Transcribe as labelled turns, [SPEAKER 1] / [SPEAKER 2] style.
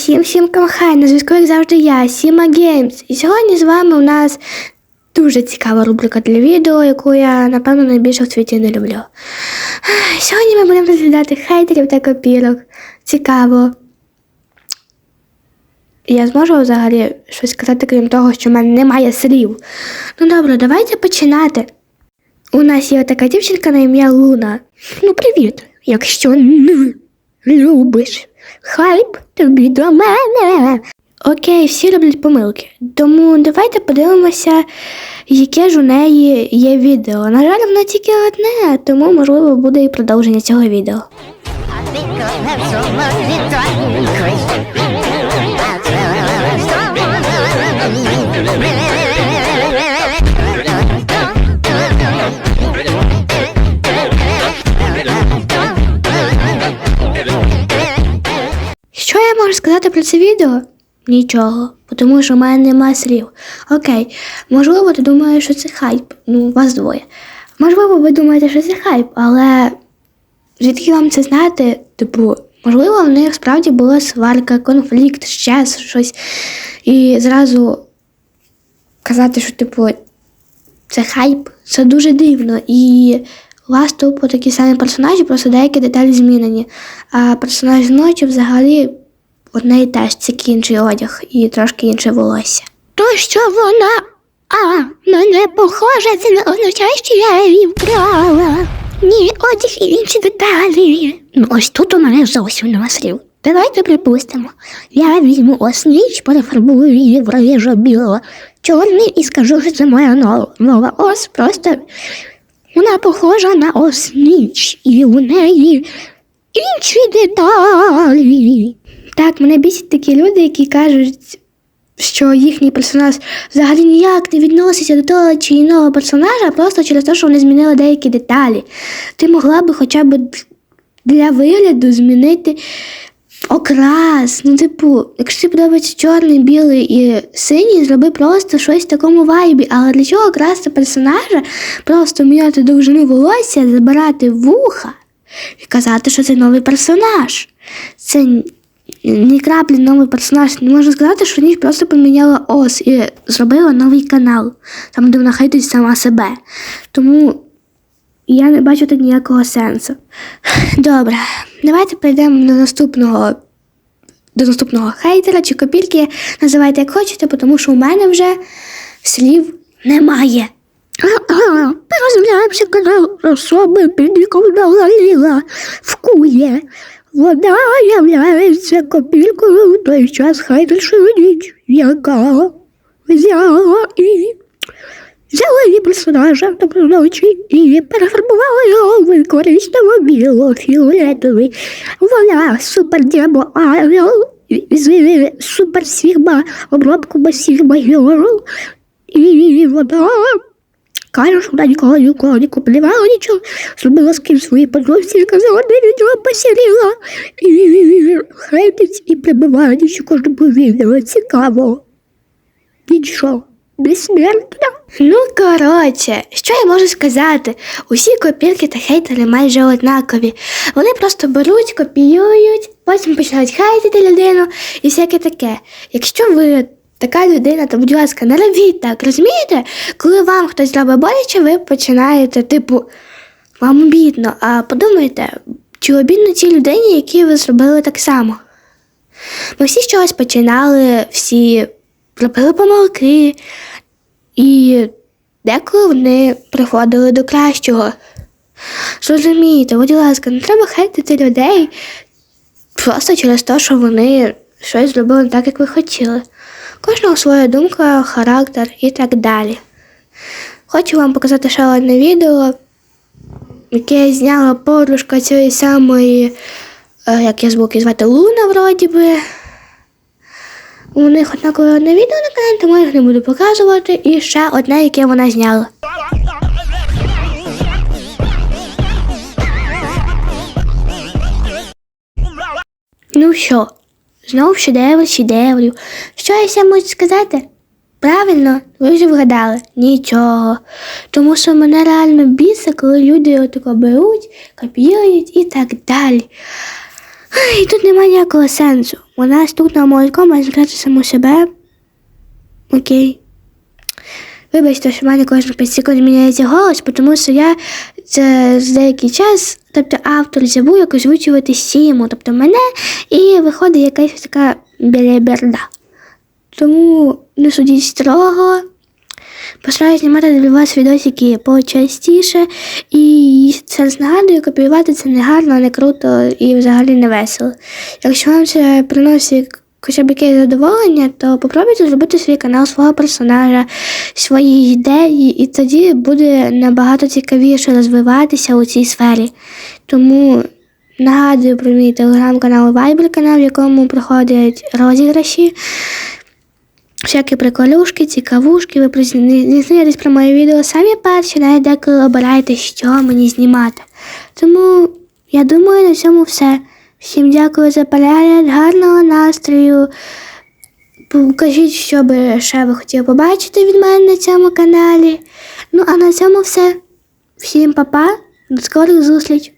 [SPEAKER 1] Всім всім камхай, на зв'язку, як завжди, я, Сіма Геймс. І сьогодні з вами у нас дуже цікава рубрика для відео, яку я, напевно, найбільше в світі не люблю. Сьогодні ми будемо розглядати хейтерів та копірок. Цікаво. Я зможу взагалі щось сказати, крім того, що в мене немає слів. Ну добре, давайте починати. У нас є така дівчинка на ім'я Луна. Ну, привіт, якщо не любиш хайп, тобі до мене. Окей, всі роблять помилки. Тому давайте подивимося, яке ж у неї є відео. На жаль, воно тільки одне, тому можливо буде і продовження цього відео. Можу сказати про це відео? Нічого, тому що в мене немає слів. Окей, можливо, ти думаєш, що це хайп. Ну, вас двоє. Можливо, ви думаєте, що це хайп, але звідки вам це знати? Типу, можливо, в них справді була сварка, конфлікт, ще щось. І зразу казати, що, типу, це хайп, це дуже дивно. І у вас тупо такі самі персонажі, просто деякі деталі змінені. А персонаж ночі взагалі одне і те ж, це інший одяг і трошки інше волосся. То, що вона а, мене похожа, це не означає, що я її вкрала. Ні, одяг і інші деталі. Ну, ось тут у мене зовсім нема слів. Давайте припустимо. Я візьму осніч, перефарбую її в режу білого чорний і скажу, що це моя нова, нова ос. Просто вона похожа на осніч, і у неї інші деталі. Так, мене бісять такі люди, які кажуть, що їхній персонаж взагалі ніяк не відноситься до того чи іного персонажа, просто через те, що вони змінили деякі деталі. Ти могла би хоча б для вигляду змінити окрас. Ну, типу, якщо тобі подобається чорний, білий і синій, зроби просто щось в такому вайбі. Але для чого красти персонажа? Просто міняти довжину волосся, забирати вуха і казати, що це новий персонаж. Це ні краплі новий персонаж. Не можна сказати, що ніж просто поміняла ос і зробила новий канал, там де вона хейтить сама себе. Тому я не бачу тут ніякого сенсу. Добре, давайте перейдемо до наступного. До наступного хейтера чи копірки, називайте як хочете, тому що у мене вже слів немає. Перезглядаємося канал особи під віком Ліла в кує. Вона являється копілкою в той час хейтершої ніч, яка взяла і взяла її персонажа тобто ночі і перефарбувала його в коричнево біло фіолетовий. Вона супер демо Айрел з супер Сігма, обробку без Сігма Герл. І вона каже, що вона нікого нікого не купувала нічого, зробила з ким свої і казала, де від нього посіріла. Хейтить і прибиває у кожному відео. Цікаво. Нічого. Безсмертна. Ну, коротше, що я можу сказати? Усі копірки та хейтери майже однакові. Вони просто беруть, копіюють, потім починають хейтити людину і всяке таке. Якщо ви така людина, то, будь ласка, не робіть так, розумієте? Коли вам хтось зробить боляче, ви починаєте, типу, вам обідно, а подумайте, чи обідно цій людині, якій ви зробили так само. Ми всі з чогось починали, всі робили помилки, і деколи вони приходили до кращого. Зрозумійте, будь ласка, не треба хейтити людей просто через те, що вони щось зробили так, як ви хотіли. Кожного своя думка, характер і так далі. Хочу вам показати ще одне відео, яке зняла подружка цієї самої, е, як я звуки звати Луна, вроді би. У них однакове одне відео на каналі, тому я їх не буду показувати. І ще одне, яке вона зняла. Ну що, Знов шедевр шедеврів. Що я ще можу сказати? Правильно, ви вже вгадали. Нічого. Тому що мене реально бісить, коли люди отако беруть, копіюють і так далі. Ай, тут немає ніякого сенсу. Вона стукнула молотком, має зграти саму себе. Окей. Вибачте, що в мене кожні 5 секунд міняється голос, тому що я це з деякий час, тобто автор забув як озвучувати сіму, тобто мене, і виходить якась така белеберда. Тому не судіть строго. Постараюсь знімати для вас відосики почастіше. І це нагадую, копіювати це не гарно, не круто і взагалі не весело. Якщо вам це приносить хоча б якесь задоволення, то попробуйте зробити свій канал свого персонажа, свої ідеї, і тоді буде набагато цікавіше розвиватися у цій сфері. Тому нагадую про мій телеграм-канал Viber канал, в якому проходять розіграші. Всякі приколюшки, цікавушки, ви дізнаєтесь про моє відео самі перші, навіть деколи обираєте, що мені знімати. Тому я думаю, на цьому все. Всім дякую за перегляд, гарного настрою. Покажіть, що би ще ви хотіли побачити від мене на цьому каналі. Ну а на цьому все. Всім па-па, до скорих зустріч!